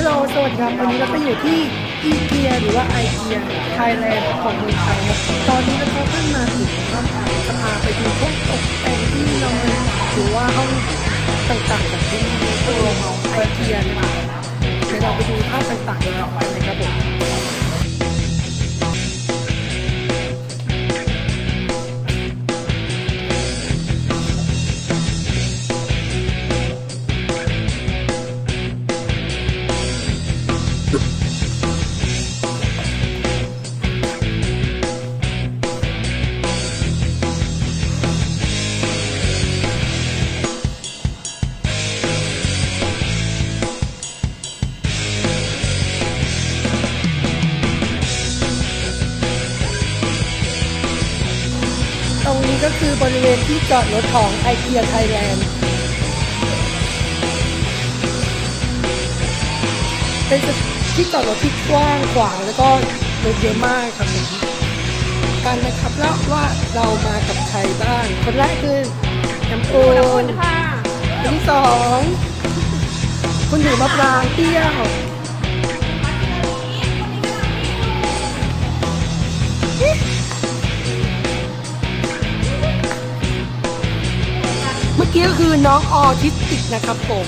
ฮัลโหลสวัสดีครับวันนี้เราก็อยู่ที่อีเกียหรือว่าไอเกียไทยแลนด์ของเมืองไทยครับตอนนี้เราเพิ่งมาถึงนะครับจะพาไปดูพวกตกแต่งที่นอนหรือว่าห้องต่างๆของที่ตัวของไอเกียนะครับเดี๋ยวเราไปดูภาพต่างๆกัน รับผมตรงนี้ก็คือบริเวณที่จอดรถของไอเกียไทยแลนด์เป็นที่จอดรถที่กว้างขวางแล้วก็รถเยอะมากครับผมกันนะครับแล้วว่าเรามากับใครบ้างคนแรกคือน้ำปูนค่ะคนที่สองคุณถือมะปรางเปรี้ยว กี้ก็คือน้องออทิสติกนะครับผม